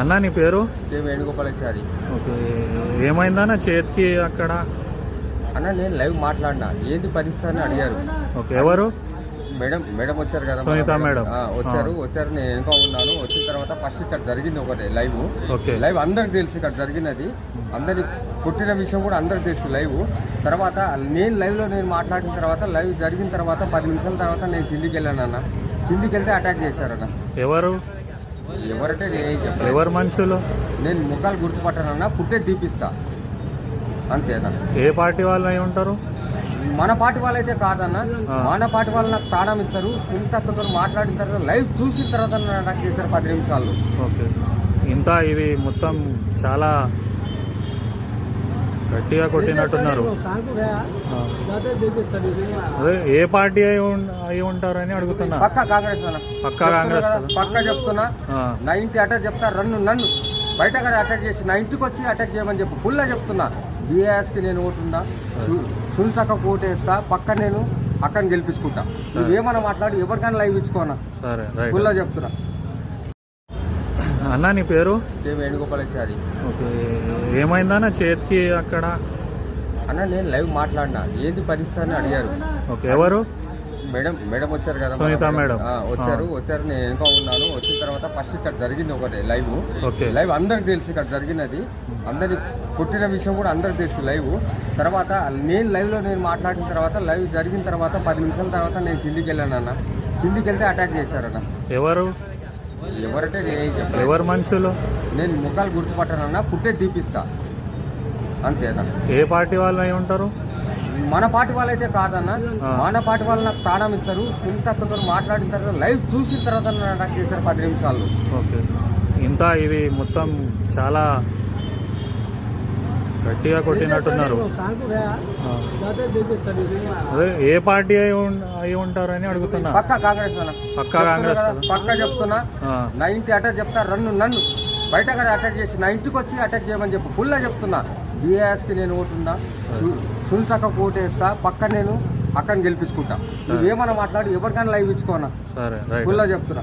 అన్న నీ పేరు? వేణుగోపాలాచారి ఓకే. ఏమైందన్న చేతికి అక్కడ? అన్న నేను లైవ్ మాట్లాడినా. ఏంది పరిస్థితి అని అడిగారు. ఓకే ఎవరు? మేడం మేడం వచ్చారు కదా సునీత మేడం. వచ్చారు వచ్చారు. నేను వెనుక ఉన్నాను. వచ్చిన తర్వాత ఫస్ట్ ఇక్కడ జరిగింది ఒకటి లైవ్. ఓకే. లైవ్ అందరికి తెలుసు ఇక్కడ జరిగినది. అందరి పుట్టిన విషయం కూడా అందరికి తెలుసు లైవ్. తర్వాత నేను లైవ్లో నేను మాట్లాడిన తర్వాత లైవ్ జరిగిన తర్వాత పది నిమిషాల తర్వాత నేను కిందికి వెళ్ళాను అన్న. కిందికి వెళ్తే అటాక్ చేశారన్న ఎవరు? ఎవరంటే నేను ఎవరు మనుషులు? నేను ముఖాలు గుర్తుపట్టానన్నా పుట్టే తీపిస్తా అంతేనా? ఏ పార్టీ వాళ్ళు అయి ఉంటారు? మన పార్టీ వాళ్ళైతే కాదన్న. ఆ. మన పార్టీ వాళ్ళు నాకు ప్రాణం ఇస్తారు. సునీతతో మాట్లాడిన తర్వాత లైవ్ చూసిన తర్వాత అటాక్ చేశారు పది నిమిషాలు ఓకే. ఇంత ఇది మొత్తం చాలా గట్టిగా కొట్టినట్టున్నారు. అదే ఏ పార్టీ అయి ఉంటారని అడుగుతున్నా. పక్క కాంగ్రెస్ పక్కా కాంగ్రెస్ పక్క చెప్తున్నా. ఆ. నా ఇంటి అటాక్ చెప్తా రన్ను నన్ను. బయట కూడా అటాక్ చేసి నా ఇంటికి వచ్చి అటాక్ చేయమని చెప్పు ఫుల్లా చెప్తున్నా. బీఆర్ఎస్కి నేను ఓటున్నా సునీతక్క ఓటేస్తా పక్క నేను అక్కని గెలిపించుకుంటా. నువ్వేమన్నా మాట్లాడి ఎవరికైనా లైవ్ ఇచ్చుకోనా సరే ఫుల్లా చెప్తున్నా. అన్న నీ పేరు? వేణుగోపాలాచారి. ఓకే. ఏమైందన్న చేతికి అక్కడ? అన్న నేను లైవ్ మాట్లాడినా. ఏంది పరిస్థితి అని అడిగారు. ఓకే ఎవరు? మేడం మేడం వచ్చారు కదా సునీత మేడం. వచ్చారు వచ్చారు నేను వెనుక ఉన్నాను. వచ్చిన తర్వాత ఫస్ట్ ఇక్కడ జరిగింది ఒకటి లైవ్. ఓకే. లైవ్ అందరికి తెలుసు ఇక్కడ జరిగినది. అందరి పుట్టిన విషయం కూడా అందరికి తెలుసు లైవ్. తర్వాత నేను లైవ్లో నేను మాట్లాడిన తర్వాత లైవ్ జరిగిన తర్వాత పది నిమిషాల తర్వాత నేను కిందికి వెళ్ళాను అన్న కిందికి వెళ్తే అటాక్ చేశారన్న. ఎవరు? ఎవరంటే నేను చెప్పలేదు ఎవరు మనుషులు? నేను ముఖాలు గుర్తుపట్టానన్నా పుట్టే తీపిస్తా అంతేనా ఏ పార్టీ వాళ్ళు అయి ఉంటారు? మన పార్టీ వాళ్ళైతే కాదన్న. మన పార్టీ వాళ్ళు నాకు ప్రాణం ఇస్తారు. సునీతతో మాట్లాడిన తర్వాత లైవ్ చూసిన తర్వాత అటాక్ చేశారు పది నిమిషాలు ఓకే. ఇంత ఇది మొత్తం చాలా గట్టిగా కొట్టినట్టున్నారు. అదే ఏ పార్టీ అయి ఉంటారని అడుగుతున్నా. పక్క కాంగ్రెస్ పక్కా కాంగ్రెస్ చెప్తున్నా కదా, పక్క చెప్తున్నా. ఆ. నా ఇంటి అటాక్ చెప్తా రన్ను నన్ను. బయట కూడా అటాక్ చేసి నా ఇంటికి వచ్చి అటాక్ చేయమని చెప్పు. ఫుల్లా చెప్తున్నా. బీఆర్ఎస్కి నేను ఓటున్నా సునీతక్క ఓటేస్తా పక్క నేను అక్కని గెలిపించుకుంటా. నువ్వేమన్నా మాట్లాడి ఎవరికైనా లైవ్ ఇచ్చుకోనా సరే ఫుల్లా చెప్తున్నా.